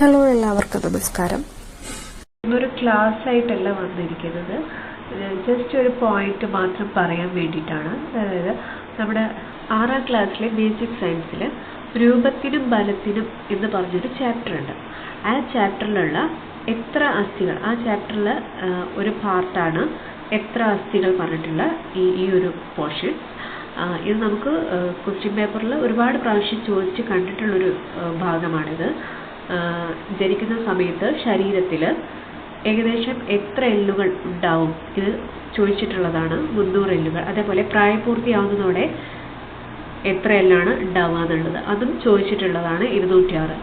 Hello എല്ലാവർക്കും നമസ്കാരം. ഇന്നൊരു ക്ലാസ് ആയിട്ടല്ല വന്നിരിക്കുന്നത്. ജസ്റ്റ് ഒരു പോയിന്റ് മാത്രം പറയാൻ വേണ്ടിയിട്ടാണ്. അതായത് നമ്മുടെ ആറാം ക്ലാസ്സിലെ ബേസിക് സയൻസിൽ രൂപത്തിനും ബലത്തിനും എന്ന് പറഞ്ഞൊരു ചാപ്റ്റർ ഉണ്ട്. ആ ചാപ്റ്ററിലുള്ള എത്ര അസ്ഥികൾ ആ ചാപ്റ്ററിൽ ഒരു പാർട്ടാണ് എത്ര അസ്ഥികൾ പറഞ്ഞിട്ടുള്ള ഈ ഈ ഒരു പോർഷൻ ഇത് നമുക്ക് ക്വസ്റ്റ്യൻ പേപ്പറിൽ ഒരുപാട് പ്രാവശ്യം ചോദിച്ച് കണ്ടിട്ടുള്ളൊരു ഭാഗമാണിത്. ജനിക്കുന്ന സമയത്ത് ശരീരത്തിൽ ഏകദേശം എത്ര എല്ലുകൾ ഉണ്ടാവും? ഇത് ചോദിച്ചിട്ടുള്ളതാണ്. മുന്നൂറ് എല്ലുകൾ. അതേപോലെ പ്രായപൂർത്തിയാവുന്നതോടെ എത്ര എല്ലാണ് ഉണ്ടാവുക എന്നുള്ളത്. അതും ചോദിച്ചിട്ടുള്ളതാണ് ഇരുന്നൂറ്റിയാറ്.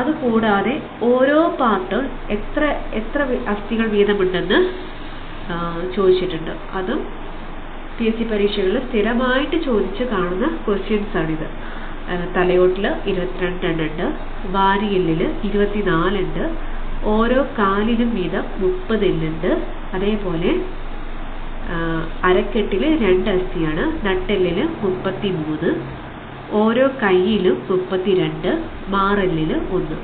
അതുകൂടാതെ ഓരോ പാർട്ടും എത്ര എത്ര അസ്ഥികൾ വീതമുണ്ടെന്ന് ചോദിച്ചിട്ടുണ്ട്. അതും പി എസ് സി പരീക്ഷകളിൽ സ്ഥിരമായിട്ട് ചോദിച്ച് കാണുന്ന ക്വസ്റ്റ്യൻസ് ആണിത്. തലയോട്ടിൽ ഇരുപത്തിരണ്ടെണ്ണുണ്ട് വാരിയെല്ലിൽ ഇരുപത്തിനാലുണ്ട് ഓരോ കാലിലും വീതം മുപ്പത് എല്ലുണ്ട് അതേപോലെ അരക്കെട്ടിൽ രണ്ട് അസ്ഥിയാണ് നട്ടെല്ലിൽ മുപ്പത്തി മൂന്ന് ഓരോ കൈയിലും മുപ്പത്തിരണ്ട്. മാറെല്ലിൽ ഒന്ന്.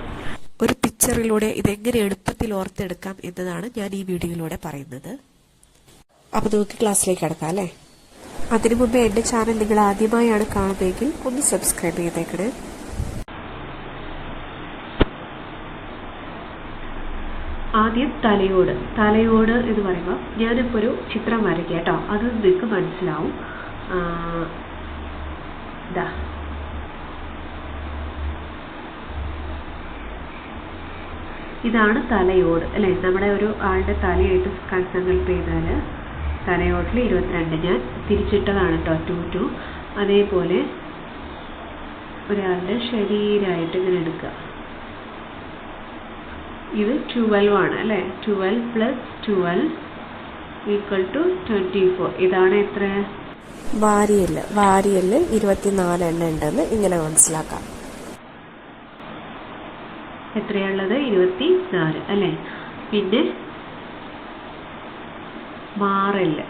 ഒരു പിക്ചറിലൂടെ ഇതെങ്ങനെ എളുപ്പത്തിൽ ഓർത്തെടുക്കാം എന്നതാണ് ഞാൻ ഈ വീഡിയോയിലൂടെ പറയുന്നത്. അപ്പൊ നമുക്ക് ക്ലാസ്സിലേക്ക് കിടക്കാം അല്ലേ? അതിനു മുമ്പ് എന്റെ ചാനൽ നിങ്ങൾ ആദ്യമായാണ് കാണുന്നതെങ്കിൽ ഒന്ന് സബ്സ്ക്രൈബ് ചെയ്തേക്കണേ. ആദ്യം തലയോട്. തലയോട് എന്ന് പറയുമ്പോൾ ഞാനിപ്പോൾ ഒരു ചിത്രം വരയ്ക്കാം കേട്ടോ. അത് നിങ്ങൾക്ക് മനസ്സിലാവും. ഇതാ ഇതാണ് തലയോട്. അല്ലേ? നമ്മുടെ ഒരു ആളുടെ തലയായിട്ട് സങ്കല്പം ചെയ്താൽ തലയോട്ടിൽ ഇരുപത്തിരണ്ട്. ഞാൻ തിരിച്ചിട്ടതാണ് കേട്ടോ ടു ടു അതേപോലെ ഒരാളുടെ ശരീരമായിട്ട് ഇങ്ങനെ എടുക്കുക ഇത് ട്വൽവ് ആണ് അല്ലേ? Twelve plus twelve equal to twenty four ഇതാണ് എത്ര? വാരിയൽ വാരിയൽ ഇരുപത്തിനാല് എണ്ണ ഉണ്ടെന്ന് ഇങ്ങനെ മനസ്സിലാക്കാം. എത്രയുള്ളത് ഇരുപത്തി നാല് അല്ലേ? പിന്നെ മാറൽ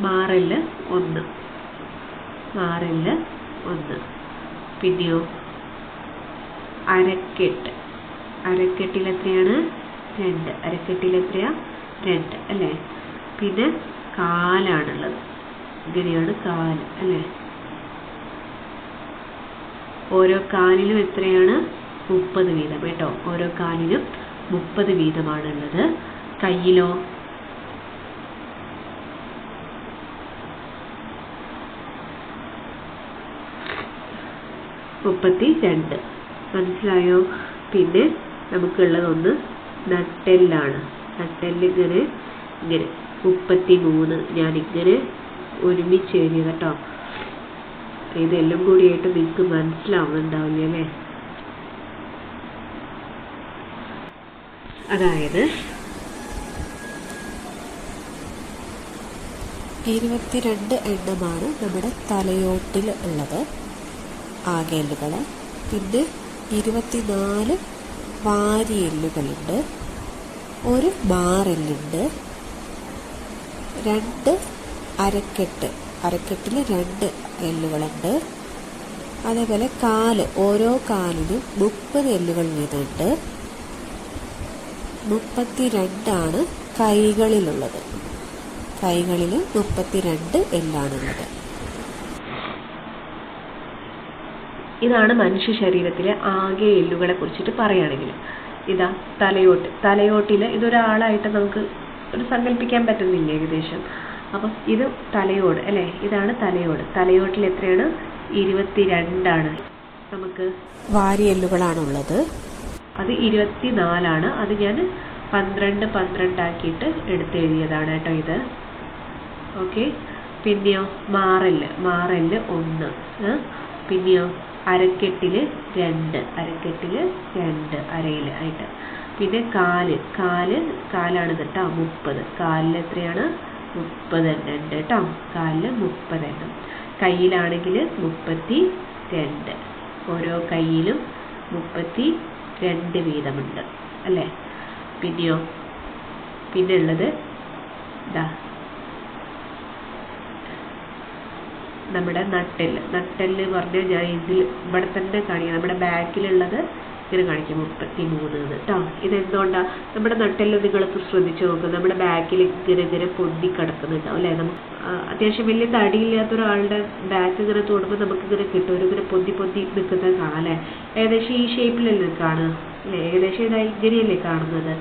മാറൽ ഒന്ന്. മാറൽ ഒന്ന്. പിന്നെയോ? അരക്കെട്ട്. അരക്കെട്ടിൽ എത്രയാണ്? രണ്ട്. അരക്കെട്ടിൽ എത്രയാ? രണ്ട്. അല്ലേ? പിന്നെ കാലാണുള്ളത്. ഇങ്ങനെയാണ് കാൽ. അല്ലേ? ഓരോ കാലിലും എത്രയാണ്? മുപ്പത് വീതം. കേട്ടോ? ഓരോ കാലിലും മുപ്പത് വീതമാണുള്ളത്. കയ്യിലോ? മുപ്പത്തി രണ്ട് മനസ്സിലായോ? പിന്നെ നമുക്കുള്ളതൊന്ന് നട്ടെല്ലാണ്. നട്ടെല്ലിങ്ങനെ ഇങ്ങനെ മുപ്പത്തി മൂന്ന് ഞാനിങ്ങനെ ഒരുമിച്ച് എഴുതിയത് കേട്ടോ. ഇതെല്ലാം കൂടിയായിട്ട് നിങ്ങൾക്ക് മനസ്സിലാവുന്നുണ്ടാവില്ല അല്ലേ? അതായത് ഇരുപത്തിരണ്ട് എണ്ണമാണ് നമ്മുടെ തലയോട്ടിൽ ഉള്ളത്. ആകെ എല്ലുകൾ പിന്നെ ഇരുപത്തിനാല് വാരിയെല്ലുകളുണ്ട് ഒരു മാറെല്ലുണ്ട് രണ്ട് അരക്കെട്ട്. അരക്കെട്ടിൽ രണ്ട് എല്ലുകളുണ്ട്. അതേപോലെ കാൽ. ഓരോ കാലിനും മുപ്പത് എല്ലുകൾ വീതമുണ്ട്. മുപ്പത്തിരണ്ടാണ് കൈകളിലുള്ളത്. കൈകളിൽ മുപ്പത്തിരണ്ട് എല്ലാണുള്ളത് ഇതാണ് മനുഷ്യ ശരീരത്തിലെ ആകെ എല്ലുകളെ കുറിച്ചിട്ട് പറയുകയാണെങ്കിൽ. ഇതാ തലയോട്ട്. തലയോട്ടിൽ ഇതൊരാളായിട്ട് നമുക്ക് ഒരു സങ്കല്പിക്കാൻ പറ്റുന്നില്ല ഏകദേശം. അപ്പം ഇത് തലയോട് അല്ലേ? ഇതാണ് തലയോട്. തലയോട്ടിൽ എത്രയാണ്? ഇരുപത്തിരണ്ടാണ്. നമുക്ക് വാരിയെല്ലുകളാണുള്ളത് അത് ഇരുപത്തിനാലാണ്. അത് ഞാൻ പന്ത്രണ്ട് പന്ത്രണ്ടാക്കിയിട്ട് എടുത്തെഴുതിയതാണ് കേട്ടോ ഇത്. ഓക്കെ പിന്നെയോ? മാറൽ. മാറൽ ഒന്ന്. പിന്നെയോ? അരക്കെട്ടിൽ രണ്ട്. അരക്കെട്ടിൽ രണ്ട്. അരയിൽ ആയിട്ട്. പിന്നെ കാൽ. കാൽ കാലാണ് കേട്ടോ മുപ്പത്. കാലിൽ എത്രയാണ്? മുപ്പത് എണ്ണം ഉണ്ട് കേട്ടോ. കാലിൽ മുപ്പത് എണ്ണം. കയ്യിലാണെങ്കിൽ മുപ്പത്തി രണ്ട് ഓരോ കയ്യിലും മുപ്പത്തി രണ്ട് വീതമുണ്ട്. അല്ലേ? പിന്നെയോ? പിന്നെ ഉള്ളത് ഇതാ നമ്മുടെ നട്ടെല്ല്. നട്ടെല്ല് പറഞ്ഞാൽ ഞാൻ ഇതിൽ ഇവിടെ തന്നെ കാണിക്കാം. നമ്മുടെ ബാക്കിലുള്ളത് ഇങ്ങനെ കാണിക്കും. മുപ്പത്തി മൂന്ന് എന്ന് കേട്ടോ ഇതെന്തുകൊണ്ടാണ് നമ്മുടെ നട്ടെല്ല് നിങ്ങൾക്ക് ശ്രദ്ധിച്ചു നോക്കുക നമ്മുടെ ബാക്കിൽ ഇങ്ങനെ ഇങ്ങനെ പൊന്തി കിടക്കുന്നുണ്ടാവും അല്ലേ? നമുക്ക് അത്യാവശ്യം വലിയ തടിയില്ലാത്ത ഒരാളുടെ ബാക്ക് ഇങ്ങനെ തൊടുമ്പോൾ നമുക്ക് ഇങ്ങനെ കിട്ടും. ഒരു ഇങ്ങനെ പൊന്തി പൊന്തി നിൽക്കുന്നത് കാണാം അല്ലേ? ഏകദേശം ഈ ഷേപ്പിലല്ലേ കാണുക? അല്ലേ? ഏകദേശം ഇതാ ഇങ്ങനെയല്ലേ കാണുന്നത്.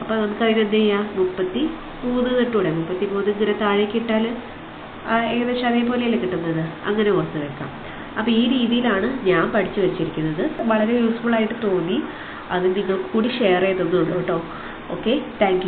അപ്പോൾ നമുക്ക് അതിനെന്ത് ചെയ്യാം? മുപ്പത്തി മൂന്ന് തൊട്ടൂടെ. മുപ്പത്തി മൂന്ന് ഇങ്ങനെ താഴേക്ക് ഇട്ടാൽ ഏകദേശം അതേപോലെയല്ലേ കിട്ടുന്നത്? അങ്ങനെ ഓർത്ത് വെക്കാം. അപ്പോൾ ഈ രീതിയിലാണ് ഞാൻ പഠിച്ചു വെച്ചിരിക്കുന്നത്. വളരെ യൂസ്ഫുൾ ആയിട്ട് തോന്നി. അത് നിങ്ങൾക്ക് കൂടി ഷെയർ ചെയ്തതുള്ളൂ കേട്ടോ ഓക്കെ താങ്ക്